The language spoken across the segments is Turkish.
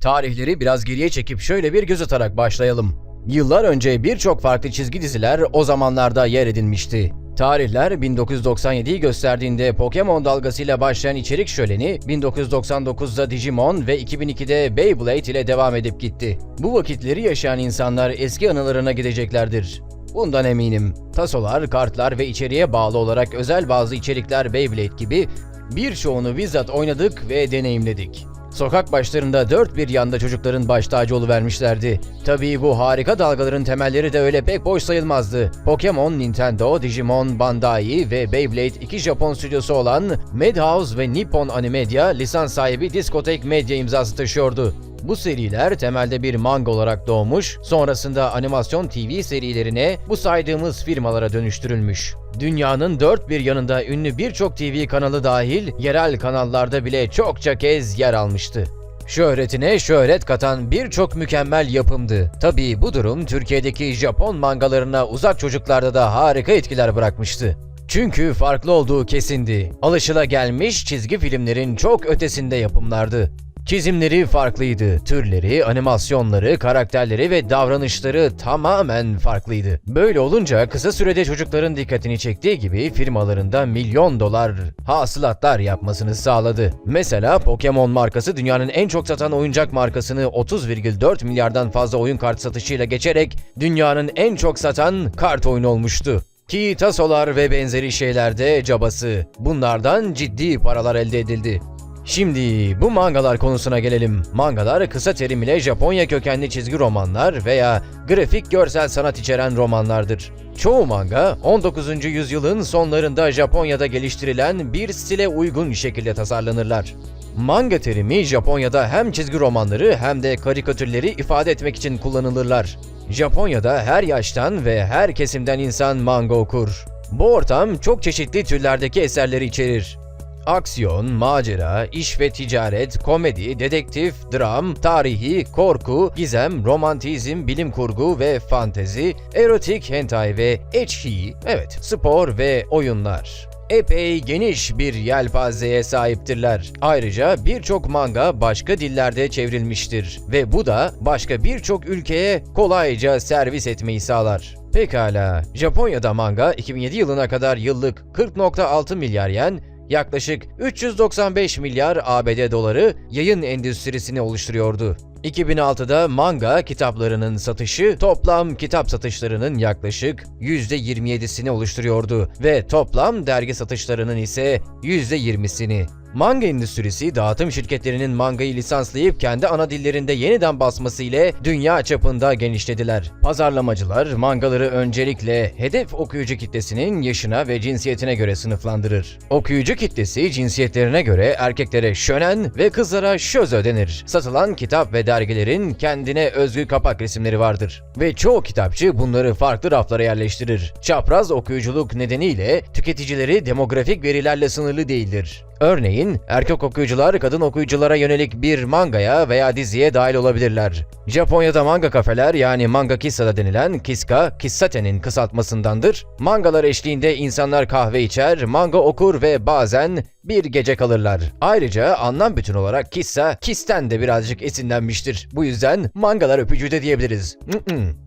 Tarihleri biraz geriye çekip şöyle bir göz atarak başlayalım. Yıllar önce birçok farklı çizgi diziler o zamanlarda yer edinmişti. Tarihler 1997'yi gösterdiğinde Pokemon dalgasıyla başlayan içerik şöleni 1999'da Digimon ve 2002'de Beyblade ile devam edip gitti. Bu vakitleri yaşayan insanlar eski anılarına gideceklerdir. Bundan eminim. Tasolar, kartlar ve içeriğe bağlı olarak özel bazı içerikler Beyblade gibi birçoğunu bizzat oynadık ve deneyimledik. Sokak başlarında dört bir yanda çocukların baş tacı vermişlerdi. Tabii bu harika dalgaların temelleri de öyle pek boş sayılmazdı. Pokemon, Nintendo, Digimon, Bandai ve Beyblade iki Japon stüdyosu olan Madhouse ve Nippon Animedia lisans sahibi Discotek Media imzası taşıyordu. Bu seriler temelde bir manga olarak doğmuş, sonrasında animasyon TV serilerine bu saydığımız firmalara dönüştürülmüş. Dünyanın dört bir yanında ünlü birçok TV kanalı dahil yerel kanallarda bile çokça kez yer almıştı. Şöhretine şöhret katan birçok mükemmel yapımdı. Tabii bu durum Türkiye'deki Japon mangalarına uzak çocuklarda da harika etkiler bırakmıştı. Çünkü farklı olduğu kesindi. Alışılagelmiş çizgi filmlerin çok ötesinde yapımlardı. Çizimleri farklıydı. Türleri, animasyonları, karakterleri ve davranışları tamamen farklıydı. Böyle olunca kısa sürede çocukların dikkatini çektiği gibi firmalarında milyon dolar hasılatlar yapmasını sağladı. Mesela Pokemon markası dünyanın en çok satan oyuncak markasını 30,4 milyardan fazla oyun kart satışıyla geçerek dünyanın en çok satan kart oyunu olmuştu. Ki tasolar ve benzeri şeylerde cabası. Bunlardan ciddi paralar elde edildi. Şimdi bu mangalar konusuna gelelim. Mangalar kısa terim ile Japonya kökenli çizgi romanlar veya grafik görsel sanat içeren romanlardır. Çoğu manga 19. yüzyılın sonlarında Japonya'da geliştirilen bir stile uygun şekilde tasarlanırlar. Manga terimi Japonya'da hem çizgi romanları hem de karikatürleri ifade etmek için kullanılırlar. Japonya'da her yaştan ve her kesimden insan manga okur. Bu ortam çok çeşitli türlerdeki eserleri içerir. Aksiyon, macera, iş ve ticaret, komedi, dedektif, dram, tarihi, korku, gizem, romantizm, bilim kurgu ve fantezi, erotik, hentai ve ecchi, evet, spor ve oyunlar. Epey geniş bir yelpazeye sahiptirler. Ayrıca birçok manga başka dillerde çevrilmiştir ve bu da başka birçok ülkeye kolayca servis etmeyi sağlar. Pekala, Japonya'da manga 2007 yılına kadar yıllık 40.6 milyar yen, yaklaşık 395 milyar ABD doları yayın endüstrisini oluşturuyordu. 2006'da manga kitaplarının satışı toplam kitap satışlarının yaklaşık %27'sini oluşturuyordu ve toplam dergi satışlarının ise %20'sini. Manga endüstrisi dağıtım şirketlerinin mangayı lisanslayıp kendi ana dillerinde yeniden basması ile dünya çapında genişlediler. Pazarlamacılar mangaları öncelikle hedef okuyucu kitlesinin yaşına ve cinsiyetine göre sınıflandırır. Okuyucu kitlesi cinsiyetlerine göre erkeklere şönen ve kızlara şözö denir. Satılan kitap ve dergilerin kendine özgü kapak resimleri vardır. Ve çoğu kitapçı bunları farklı raflara yerleştirir. Çapraz okuyuculuk nedeniyle tüketicileri demografik verilerle sınırlı değildir. Örneğin erkek okuyucular kadın okuyuculara yönelik bir mangaya veya diziye dahil olabilirler. Japonya'da manga kafeler yani manga kissada denilen kiska, kissate'nin kısaltmasındandır. Mangalar eşliğinde insanlar kahve içer, manga okur ve bazen bir gece kalırlar. Ayrıca anlam bütün olarak kissa, kisten de birazcık esinlenmiştir. Bu yüzden mangalar öpücüğü de diyebiliriz.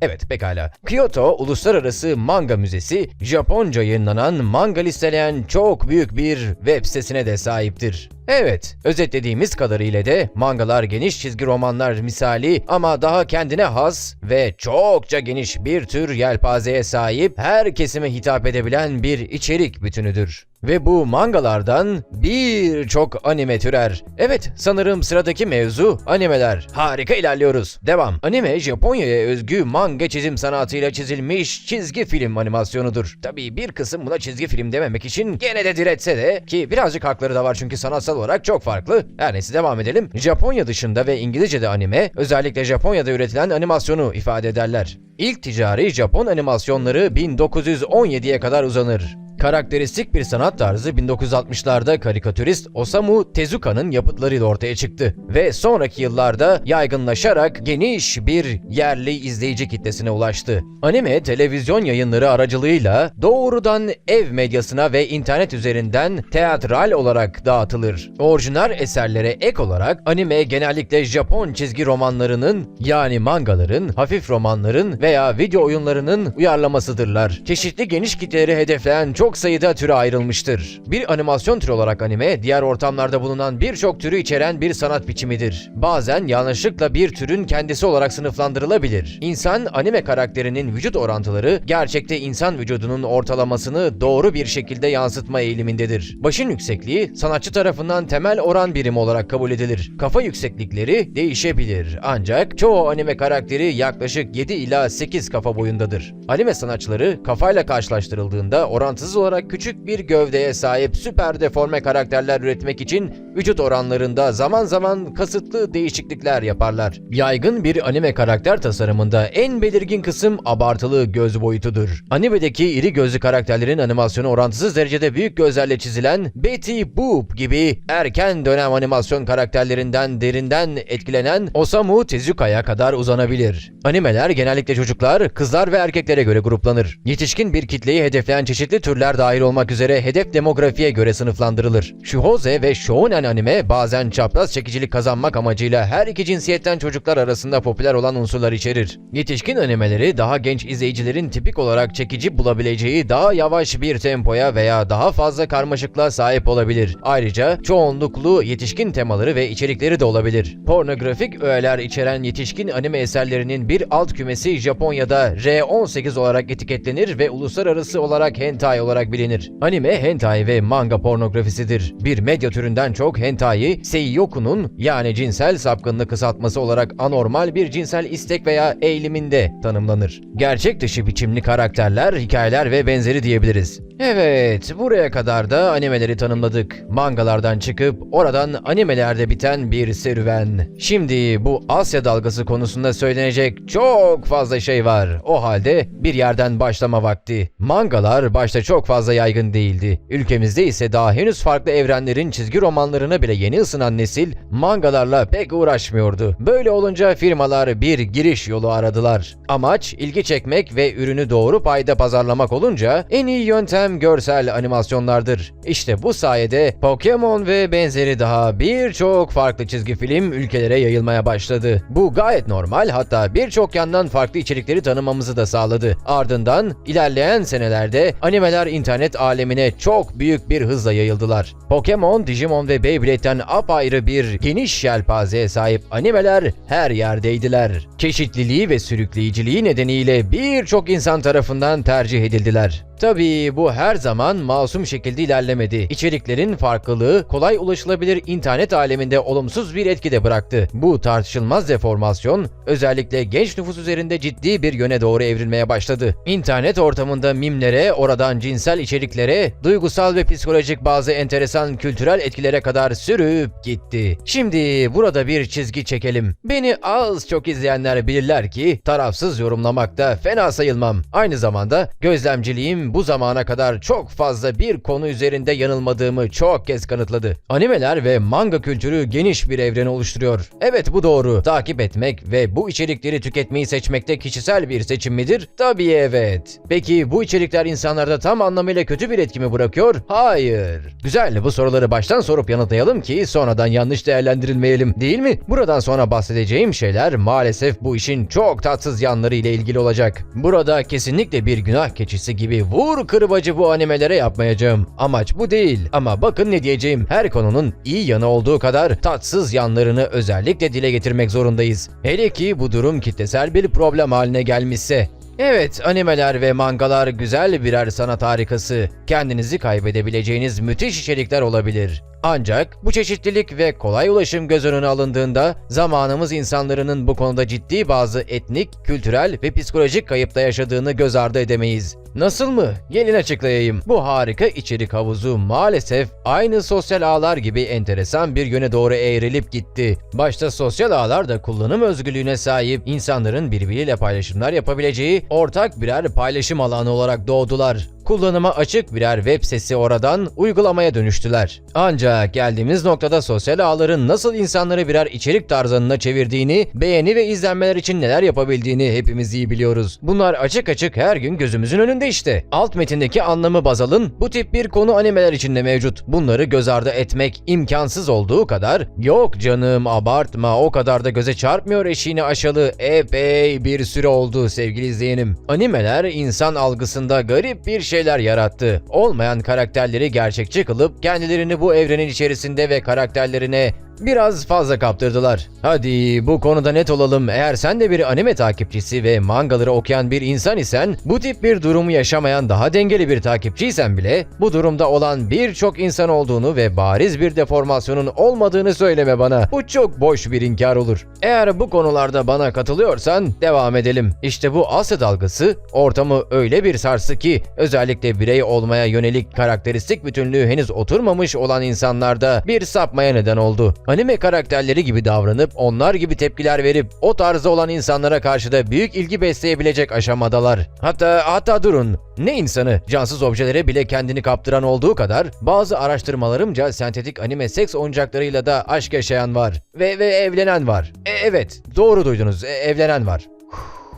Evet pekala. Kyoto Uluslararası Manga Müzesi, Japonca yayınlanan manga listeleyen çok büyük bir web sitesine de sahiptir. Evet, özetlediğimiz kadarıyla de mangalar geniş çizgi romanlar misali ama daha kendine has ve çokça geniş bir tür yelpazeye sahip her kesime hitap edebilen bir içerik bütünüdür. Ve bu mangalardan birçok anime türer. Evet, sanırım sıradaki mevzu animeler. Harika ilerliyoruz. Devam. Anime, Japonya'ya özgü manga çizim sanatıyla çizilmiş çizgi film animasyonudur. Tabii bir kısım buna çizgi film dememek için gene de diretse de ki birazcık hakları da var çünkü sanatsal olarak çok farklı. Her neyse devam edelim. Japonya dışında ve İngilizce'de anime, özellikle Japonya'da üretilen animasyonu ifade ederler. İlk ticari Japon animasyonları 1917'ye kadar uzanır. Karakteristik bir sanat tarzı 1960'larda karikatürist Osamu Tezuka'nın yapıtlarıyla ortaya çıktı ve sonraki yıllarda yaygınlaşarak geniş bir yerli izleyici kitlesine ulaştı. Anime televizyon yayınları aracılığıyla doğrudan ev medyasına ve internet üzerinden teatral olarak dağıtılır. Orijinal eserlere ek olarak anime genellikle Japon çizgi romanlarının yani mangaların, hafif romanların veya video oyunlarının uyarlamasıdırlar. Çeşitli geniş kitleleri hedefleyen çok sayıda türe ayrılmıştır. Bir animasyon türü olarak anime, diğer ortamlarda bulunan birçok türü içeren bir sanat biçimidir. Bazen yanlışlıkla bir türün kendisi olarak sınıflandırılabilir. İnsan anime karakterinin vücut orantıları gerçekte insan vücudunun ortalamasını doğru bir şekilde yansıtma eğilimindedir. Başın yüksekliği sanatçı tarafından temel oran birimi olarak kabul edilir. Kafa yükseklikleri değişebilir ancak çoğu anime karakteri yaklaşık 7 ila 8 kafa boyundadır. Anime sanatçıları kafayla karşılaştırıldığında orantısız olarak küçük bir gövdeye sahip süper deforme karakterler üretmek için vücut oranlarında zaman zaman kasıtlı değişiklikler yaparlar. Yaygın bir anime karakter tasarımında en belirgin kısım abartılı göz boyutudur. Animedeki iri gözlü karakterlerin animasyonu orantısız derecede büyük gözlerle çizilen Betty Boop gibi erken dönem animasyon karakterlerinden derinden etkilenen Osamu Tezuka'ya kadar uzanabilir. Animeler genellikle çocuklar, kızlar ve erkeklere göre gruplanır. Yetişkin bir kitleyi hedefleyen çeşitli türler dahil olmak üzere hedef demografiye göre sınıflandırılır. Shuhose ve Shounen anime bazen çapraz çekicilik kazanmak amacıyla her iki cinsiyetten çocuklar arasında popüler olan unsurlar içerir. Yetişkin animeleri daha genç izleyicilerin tipik olarak çekici bulabileceği daha yavaş bir tempoya veya daha fazla karmaşıklığa sahip olabilir. Ayrıca çoğunluklu yetişkin temaları ve içerikleri de olabilir. Pornografik öğeler içeren yetişkin anime eserlerinin bir alt kümesi Japonya'da R18 olarak etiketlenir ve uluslararası olarak hentai olarak bilinir. Anime hentai ve manga pornografisidir. Bir medya türünden çok hentai, seiyuku'nun yani cinsel sapkınlık kısaltması olarak anormal bir cinsel istek veya eğiliminde tanımlanır. Gerçek dışı biçimli karakterler, hikayeler ve benzeri diyebiliriz. Evet, buraya kadar da animeleri tanımladık. Mangalardan çıkıp oradan animelerde biten bir serüven. Şimdi bu Asya dalgası konusunda söylenecek çok fazla şey var. O halde bir yerden başlama vakti. Mangalar başta çok fazla yaygın değildi. Ülkemizde ise daha henüz farklı evrenlerin çizgi romanlarına bile yeni ısınan nesil mangalarla pek uğraşmıyordu. Böyle olunca firmalar bir giriş yolu aradılar. Amaç ilgi çekmek ve ürünü doğru payda pazarlamak olunca en iyi yöntem görsel animasyonlardır. İşte bu sayede Pokemon ve benzeri daha birçok farklı çizgi film ülkelere yayılmaya başladı. Bu gayet normal hatta birçok yandan farklı içerikleri tanımamızı da sağladı. Ardından ilerleyen senelerde animeler internet alemine çok büyük bir hızla yayıldılar. Pokemon, Digimon ve Beyblade'den apayrı bir geniş yelpazeye sahip animeler her yerdeydiler. Çeşitliliği ve sürükleyiciliği nedeniyle birçok insan tarafından tercih edildiler. Tabii bu her zaman masum şekilde ilerlemedi. İçeriklerin farklılığı kolay ulaşılabilir internet aleminde olumsuz bir etki de bıraktı. Bu tartışılmaz deformasyon özellikle genç nüfus üzerinde ciddi bir yöne doğru evrilmeye başladı. İnternet ortamında mimlere, oradan cinsel içeriklere, duygusal ve psikolojik bazı enteresan kültürel etkilere kadar sürüp gitti. Şimdi burada bir çizgi çekelim. Beni az çok izleyenler bilirler ki tarafsız yorumlamakta fena sayılmam. Aynı zamanda gözlemciliğim bu zamana kadar çok fazla bir konu üzerinde yanılmadığımı çok kez kanıtladı. Animeler ve manga kültürü geniş bir evren oluşturuyor. Evet bu doğru. Takip etmek ve bu içerikleri tüketmeyi seçmekte kişisel bir seçim midir? Tabii evet. Peki bu içerikler insanlarda tam anlamıyla kötü bir etki mi bırakıyor? Hayır. Güzel bu soruları baştan sorup yanıtlayalım ki sonradan yanlış değerlendirilmeyelim değil mi? Buradan sonra bahsedeceğim şeyler maalesef bu işin çok tatsız yanları ile ilgili olacak. Burada kesinlikle bir günah keçisi gibi vur kırbacı bu animelere yapmayacağım. Amaç bu değil. Ama bakın ne diyeceğim. Her konunun iyi yanı olduğu kadar tatsız yanlarını özellikle dile getirmek zorundayız. Hele ki bu durum kitlesel bir problem haline gelmişse. Evet, animeler ve mangalar güzel birer sanat harikası. Kendinizi kaybedebileceğiniz müthiş içerikler olabilir. Ancak bu çeşitlilik ve kolay ulaşım göz önüne alındığında zamanımız insanların bu konuda ciddi bazı etnik, kültürel ve psikolojik kayıpta yaşadığını göz ardı edemeyiz. Nasıl mı? Gelin açıklayayım. Bu harika içerik havuzu maalesef aynı sosyal ağlar gibi enteresan bir yöne doğru eğrilip gitti. Başta sosyal ağlar da kullanım özgürlüğüne sahip insanların birbiriyle paylaşımlar yapabileceği ortak birer paylaşım alanı olarak doğdular. Kullanıma açık birer web sitesi oradan uygulamaya dönüştüler. Ancak geldiğimiz noktada sosyal ağların nasıl insanları birer içerik tarzanına çevirdiğini, beğeni ve izlenmeler için neler yapabildiğini hepimiz iyi biliyoruz. Bunlar açık açık her gün gözümüzün önünde işte. Alt metindeki anlamı baz alın, bu tip bir konu animeler içinde mevcut. Bunları göz ardı etmek imkansız olduğu kadar, yok canım abartma o kadar da göze çarpmıyor eşiğini aşalı epey bir süre oldu sevgili izleyenim. Animeler insan algısında garip bir şeyler yarattı. Olmayan karakterleri gerçekçi kılıp kendilerini bu evrenin içerisinde ve karakterlerine biraz fazla kaptırdılar. Hadi bu konuda net olalım. Eğer sen de bir anime takipçisi ve mangaları okuyan bir insan isen, bu tip bir durumu yaşamayan daha dengeli bir takipçiysen bile, bu durumda olan birçok insan olduğunu ve bariz bir deformasyonun olmadığını söyleme bana. Bu çok boş bir inkar olur. Eğer bu konularda bana katılıyorsan devam edelim. İşte bu Asya dalgası ortamı öyle bir sarsı ki özellikle birey olmaya yönelik karakteristik bütünlüğü henüz oturmamış olan insanlarda bir sapmaya neden oldu. Anime karakterleri gibi davranıp onlar gibi tepkiler verip o tarzda olan insanlara karşı da büyük ilgi besleyebilecek aşamadalar. Hatta hatta durun. Ne insanı cansız objelere bile kendini kaptıran olduğu kadar bazı araştırmalarımca sentetik anime seks oyuncaklarıyla da aşk yaşayan var ve ve evlenen var. E, evet, doğru duydunuz. e, evlenen var.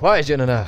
Vay canına.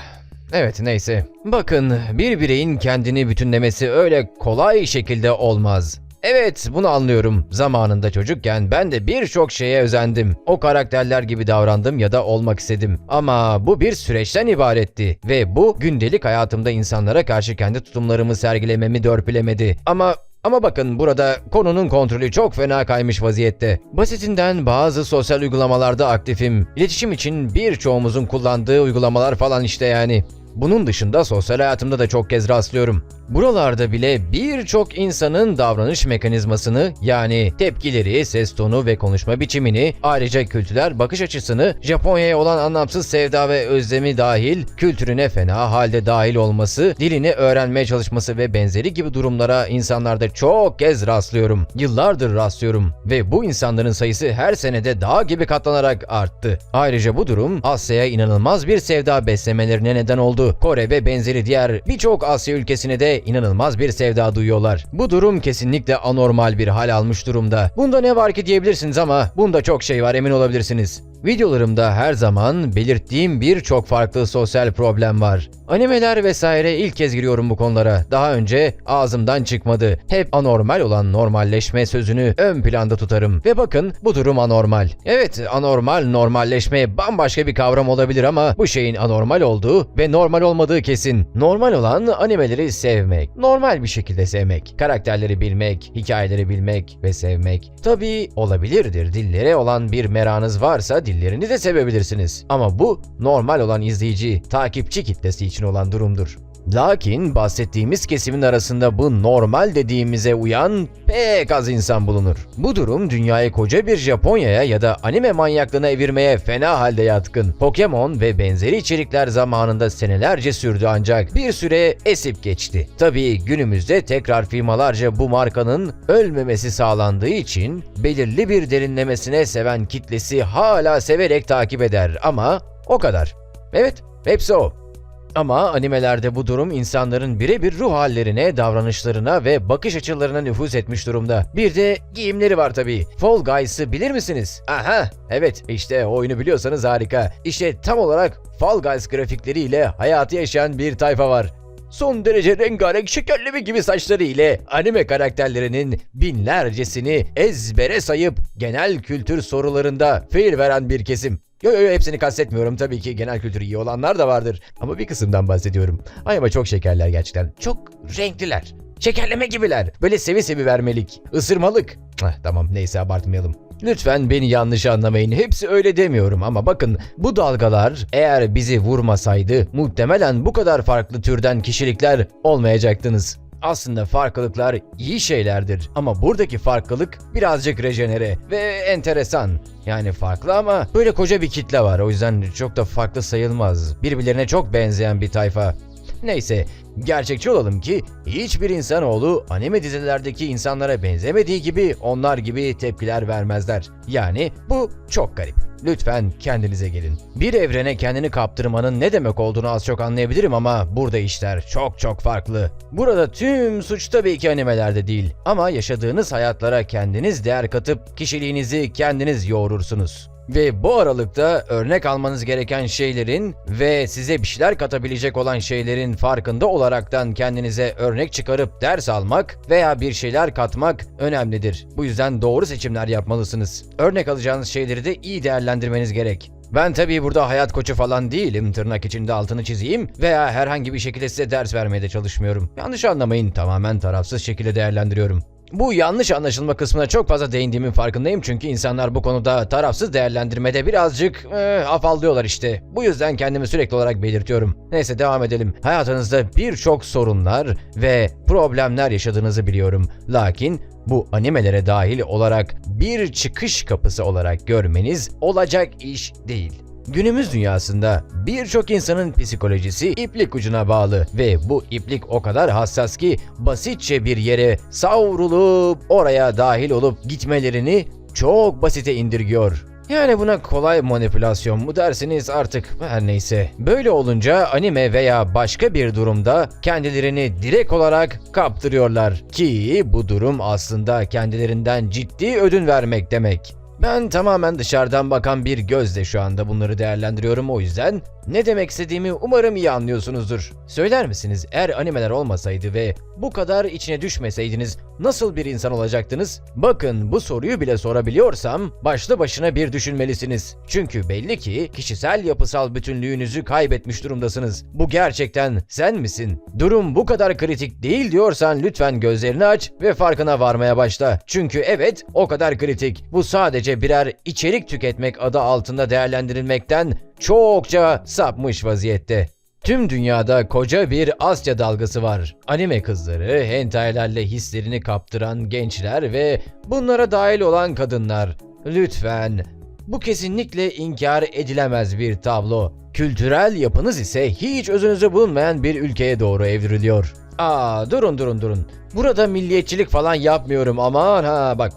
Evet neyse. Bakın bir bireyin kendini bütünlemesi öyle kolay şekilde olmaz. Evet bunu anlıyorum. Zamanında çocukken ben de birçok şeye özendim. O karakterler gibi davrandım ya da olmak istedim. Ama bu bir süreçten ibaretti. Ve bu gündelik hayatımda insanlara karşı kendi tutumlarımı sergilememi dörpülemedi. Ama ama bakın burada konunun kontrolü çok fena kaymış vaziyette. Basitinden bazı sosyal uygulamalarda aktifim. İletişim için birçoğumuzun kullandığı uygulamalar falan işte yani. Bunun dışında sosyal hayatımda da çok kez rastlıyorum. Buralarda bile birçok insanın davranış mekanizmasını yani tepkileri, ses tonu ve konuşma biçimini, ayrıca kültürel bakış açısını, Japonya'ya olan anlamsız sevda ve özlemi dahil, kültürüne fena halde dahil olması, dilini öğrenmeye çalışması ve benzeri gibi durumlara insanlarda çok kez rastlıyorum. Yıllardır rastlıyorum ve bu insanların sayısı her senede dağ gibi katlanarak arttı. Ayrıca bu durum Asya'ya inanılmaz bir sevda beslemelerine neden oldu. Kore ve benzeri diğer birçok Asya ülkesine de inanılmaz bir sevda duyuyorlar. Bu durum kesinlikle anormal bir hal almış durumda. Bunda ne var ki diyebilirsiniz ama bunda çok şey var emin olabilirsiniz. Videolarımda her zaman belirttiğim birçok farklı sosyal problem var. Animeler vesaire ilk kez giriyorum bu konulara. Daha önce ağzımdan çıkmadı. Hep anormal olan normalleşme sözünü ön planda tutarım. Ve bakın bu durum anormal. Evet anormal normalleşme bambaşka bir kavram olabilir ama bu şeyin anormal olduğu ve normal olmadığı kesin. Normal olan animeleri sevmek. Normal bir şekilde sevmek. Karakterleri bilmek, hikayeleri bilmek ve sevmek. Tabii olabilirdir. Dillere olan bir meranız varsa dillerini de sevebilirsiniz. Ama bu normal olan izleyici, takipçi kitlesi için olan durumdur. Lakin bahsettiğimiz kesimin arasında bu normal dediğimize uyan pek az insan bulunur. Bu durum dünyayı koca bir Japonya'ya ya da anime manyaklığına evirmeye fena halde yatkın. Pokemon ve benzeri içerikler zamanında senelerce sürdü ancak bir süre esip geçti. Tabii günümüzde tekrar firmalarca bu markanın ölmemesi sağlandığı için belirli bir derinlemesine seven kitlesi hala severek takip eder ama o kadar. Evet, hepsi o. Ama animelerde bu durum insanların birebir ruh hallerine, davranışlarına ve bakış açılarına nüfuz etmiş durumda. Bir de giyimleri var tabii. Fall Guys'ı bilir misiniz? Aha, evet işte oyunu biliyorsanız harika. İşte tam olarak Fall Guys grafikleriyle hayatı yaşayan bir tayfa var. Son derece rengarenk şekerleme gibi saçları ile anime karakterlerinin binlercesini ezbere sayıp genel kültür sorularında fail veren bir kesim. Yo yo yo hepsini kastetmiyorum tabii ki genel kültürü iyi olanlar da vardır. Ama bir kısımdan bahsediyorum. Ay ama çok şekerler gerçekten. Çok renkliler. Şekerleme gibiler. Böyle sevi sevi vermelik. Isırmalık. Heh, tamam neyse abartmayalım. Lütfen beni yanlış anlamayın. Hepsi öyle demiyorum ama bakın bu dalgalar eğer bizi vurmasaydı muhtemelen bu kadar farklı türden kişilikler olmayacaktınız. Aslında farklılıklar iyi şeylerdir ama buradaki farklılık birazcık rejenere ve enteresan. Yani farklı ama böyle koca bir kitle var o yüzden çok da farklı sayılmaz. Birbirlerine çok benzeyen bir tayfa. Neyse, gerçekçi olalım ki hiçbir insanoğlu anime dizilerdeki insanlara benzemediği gibi onlar gibi tepkiler vermezler. Yani bu çok garip. Lütfen kendinize gelin. Bir evrene kendini kaptırmanın ne demek olduğunu az çok anlayabilirim ama burada işler çok çok farklı. Burada tüm suç tabii ki animelerde değil ama yaşadığınız hayatlara kendiniz değer katıp kişiliğinizi kendiniz yoğurursunuz. Ve bu aralıkta örnek almanız gereken şeylerin ve size bir şeyler katabilecek olan şeylerin farkında olaraktan kendinize örnek çıkarıp ders almak veya bir şeyler katmak önemlidir. Bu yüzden doğru seçimler yapmalısınız. Örnek alacağınız şeyleri de iyi değerlendirmeniz gerek. Ben tabii burada hayat koçu falan değilim tırnak içinde altını çizeyim veya herhangi bir şekilde size ders vermeye de çalışmıyorum. Yanlış anlamayın tamamen tarafsız şekilde değerlendiriyorum. Bu yanlış anlaşılma kısmına çok fazla değindiğimin farkındayım çünkü insanlar bu konuda tarafsız değerlendirmede birazcık e, afallıyorlar işte. Bu yüzden kendimi sürekli olarak belirtiyorum. Neyse devam edelim. Hayatınızda birçok sorunlar ve problemler yaşadığınızı biliyorum. Lakin bu animelere dahil olarak bir çıkış kapısı olarak görmeniz olacak iş değil. Günümüz dünyasında birçok insanın psikolojisi iplik ucuna bağlı ve bu iplik o kadar hassas ki basitçe bir yere savrulup oraya dahil olup gitmelerini çok basite indirgiyor. Yani buna kolay manipülasyon mu dersiniz artık her neyse. Böyle olunca anime veya başka bir durumda kendilerini direkt olarak kaptırıyorlar. Ki bu durum aslında kendilerinden ciddi ödün vermek demek. Ben tamamen dışarıdan bakan bir gözle şu anda bunları değerlendiriyorum. O yüzden ne demek istediğimi umarım iyi anlıyorsunuzdur. Söyler misiniz eğer animeler olmasaydı ve bu kadar içine düşmeseydiniz nasıl bir insan olacaktınız? Bakın bu soruyu bile sorabiliyorsam başlı başına bir düşünmelisiniz. Çünkü belli ki kişisel yapısal bütünlüğünüzü kaybetmiş durumdasınız. Bu gerçekten sen misin? Durum bu kadar kritik değil diyorsan lütfen gözlerini aç ve farkına varmaya başla. Çünkü evet o kadar kritik. Bu sadece birer içerik tüketmek adı altında değerlendirilmekten çokça sapmış vaziyette. Tüm dünyada koca bir Asya dalgası var. Anime kızları, hentailerle hislerini kaptıran gençler ve bunlara dahil olan kadınlar. Lütfen. Bu kesinlikle inkar edilemez bir tablo. Kültürel yapınız ise hiç özünüzü bulunmayan bir ülkeye doğru evriliyor. Aa durun durun durun. Burada milliyetçilik falan yapmıyorum aman ha bak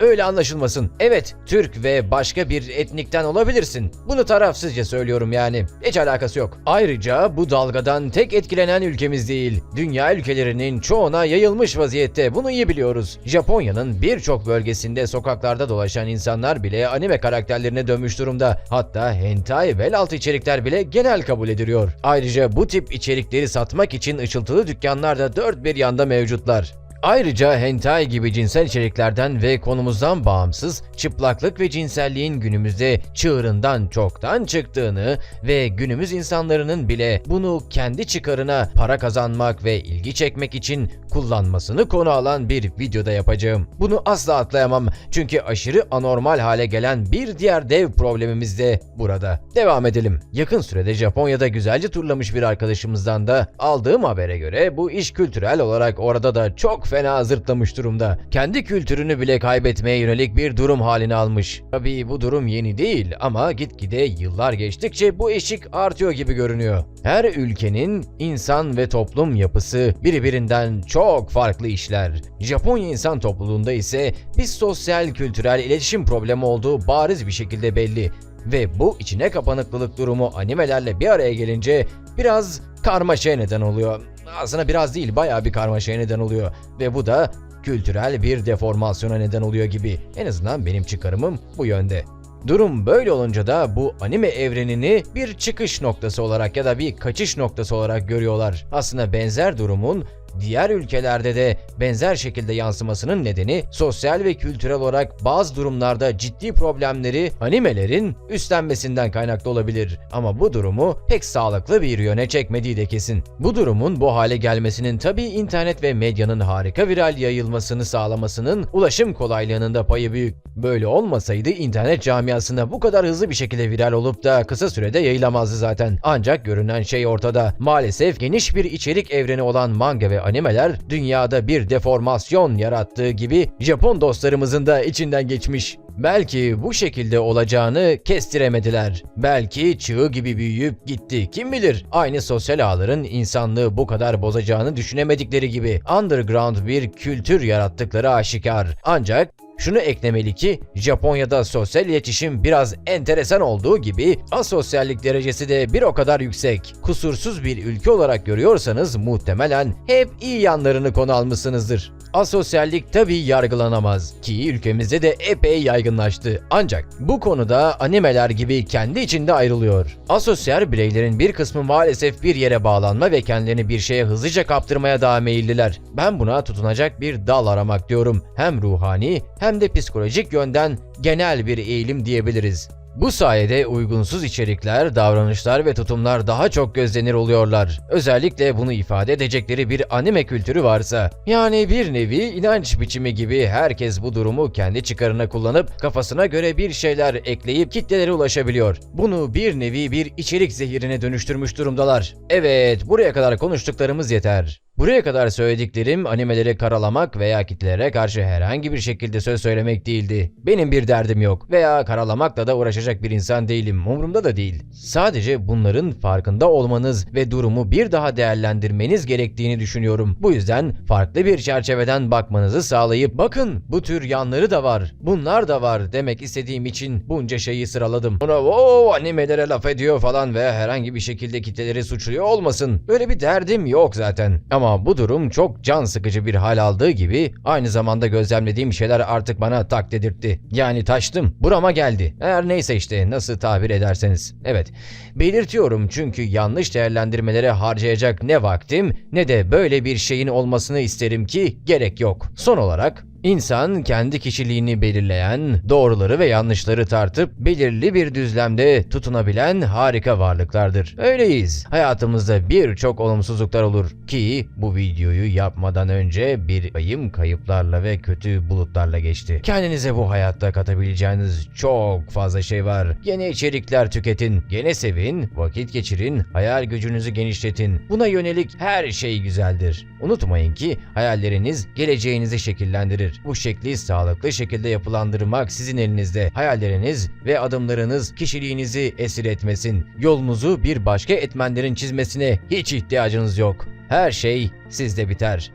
Öyle anlaşılmasın. Evet, Türk ve başka bir etnikten olabilirsin. Bunu tarafsızca söylüyorum yani. Hiç alakası yok. Ayrıca bu dalgadan tek etkilenen ülkemiz değil. Dünya ülkelerinin çoğuna yayılmış vaziyette. Bunu iyi biliyoruz. Japonya'nın birçok bölgesinde sokaklarda dolaşan insanlar bile anime karakterlerine dönmüş durumda. Hatta hentai ve altı içerikler bile genel kabul ediliyor. Ayrıca bu tip içerikleri satmak için ışıltılı dükkanlar da dört bir yanda mevcutlar. Ayrıca hentai gibi cinsel içeriklerden ve konumuzdan bağımsız çıplaklık ve cinselliğin günümüzde çığırından çoktan çıktığını ve günümüz insanlarının bile bunu kendi çıkarına para kazanmak ve ilgi çekmek için kullanmasını konu alan bir videoda yapacağım. Bunu asla atlayamam çünkü aşırı anormal hale gelen bir diğer dev problemimiz de burada. Devam edelim. Yakın sürede Japonya'da güzelce turlamış bir arkadaşımızdan da aldığım habere göre bu iş kültürel olarak orada da çok fena zırtlamış durumda. Kendi kültürünü bile kaybetmeye yönelik bir durum haline almış. Tabii bu durum yeni değil ama gitgide yıllar geçtikçe bu eşik artıyor gibi görünüyor. Her ülkenin insan ve toplum yapısı birbirinden çok farklı işler. Japonya insan topluluğunda ise bir sosyal kültürel iletişim problemi olduğu bariz bir şekilde belli. Ve bu içine kapanıklılık durumu animelerle bir araya gelince biraz karmaşaya neden oluyor. Aslında biraz değil bayağı bir karmaşaya neden oluyor. Ve bu da kültürel bir deformasyona neden oluyor gibi. En azından benim çıkarımım bu yönde. Durum böyle olunca da bu anime evrenini bir çıkış noktası olarak ya da bir kaçış noktası olarak görüyorlar. Aslında benzer durumun diğer ülkelerde de benzer şekilde yansımasının nedeni sosyal ve kültürel olarak bazı durumlarda ciddi problemleri animelerin üstlenmesinden kaynaklı olabilir. Ama bu durumu pek sağlıklı bir yöne çekmediği de kesin. Bu durumun bu hale gelmesinin tabi internet ve medyanın harika viral yayılmasını sağlamasının ulaşım kolaylığının da payı büyük. Böyle olmasaydı internet camiasında bu kadar hızlı bir şekilde viral olup da kısa sürede yayılamazdı zaten. Ancak görünen şey ortada. Maalesef geniş bir içerik evreni olan manga ve animeler dünyada bir deformasyon yarattığı gibi Japon dostlarımızın da içinden geçmiş. Belki bu şekilde olacağını kestiremediler. Belki çığ gibi büyüyüp gitti. Kim bilir? Aynı sosyal ağların insanlığı bu kadar bozacağını düşünemedikleri gibi underground bir kültür yarattıkları aşikar. Ancak Şunu eklemeli ki Japonya'da sosyal iletişim biraz enteresan olduğu gibi asosyallik derecesi de bir o kadar yüksek. Kusursuz bir ülke olarak görüyorsanız muhtemelen hep iyi yanlarını konu almışsınızdır. Asosyallik tabii yargılanamaz ki ülkemizde de epey yaygınlaştı. Ancak bu konuda animeler gibi kendi içinde ayrılıyor. Asosyal bireylerin bir kısmı maalesef bir yere bağlanma ve kendilerini bir şeye hızlıca kaptırmaya daha meyilliler. Ben buna tutunacak bir dal aramak diyorum. Hem ruhani hem de psikolojik yönden genel bir eğilim diyebiliriz. Bu sayede uygunsuz içerikler, davranışlar ve tutumlar daha çok gözlenir oluyorlar. Özellikle bunu ifade edecekleri bir anime kültürü varsa. Yani bir nevi inanç biçimi gibi herkes bu durumu kendi çıkarına kullanıp kafasına göre bir şeyler ekleyip kitlelere ulaşabiliyor. Bunu bir nevi bir içerik zehirine dönüştürmüş durumdalar. Evet, buraya kadar konuştuklarımız yeter. Buraya kadar söylediklerim animeleri karalamak veya kitlelere karşı herhangi bir şekilde söz söylemek değildi. Benim bir derdim yok veya karalamakla da uğraşacak bir insan değilim. Umurumda da değil. Sadece bunların farkında olmanız ve durumu bir daha değerlendirmeniz gerektiğini düşünüyorum. Bu yüzden farklı bir çerçeveden bakmanızı sağlayıp bakın bu tür yanları da var. Bunlar da var demek istediğim için bunca şeyi sıraladım. Ona o animelere laf ediyor falan ve herhangi bir şekilde kitleleri suçluyor olmasın. Böyle bir derdim yok zaten. Ama bu durum çok can sıkıcı bir hal aldığı gibi aynı zamanda gözlemlediğim şeyler artık bana tak dedirtti. Yani taştım, burama geldi. Eğer neyse işte nasıl tabir ederseniz. Evet, belirtiyorum çünkü yanlış değerlendirmelere harcayacak ne vaktim ne de böyle bir şeyin olmasını isterim ki gerek yok. Son olarak İnsan kendi kişiliğini belirleyen, doğruları ve yanlışları tartıp belirli bir düzlemde tutunabilen harika varlıklardır. Öyleyiz. Hayatımızda birçok olumsuzluklar olur ki bu videoyu yapmadan önce bir ayım kayıplarla ve kötü bulutlarla geçti. Kendinize bu hayatta katabileceğiniz çok fazla şey var. Yeni içerikler tüketin, gene sevin, vakit geçirin, hayal gücünüzü genişletin. Buna yönelik her şey güzeldir. Unutmayın ki hayalleriniz geleceğinizi şekillendirir. Bu şekli sağlıklı şekilde yapılandırmak sizin elinizde. Hayalleriniz ve adımlarınız kişiliğinizi esir etmesin. Yolunuzu bir başka etmenlerin çizmesine hiç ihtiyacınız yok. Her şey sizde biter.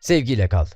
Sevgiyle kal.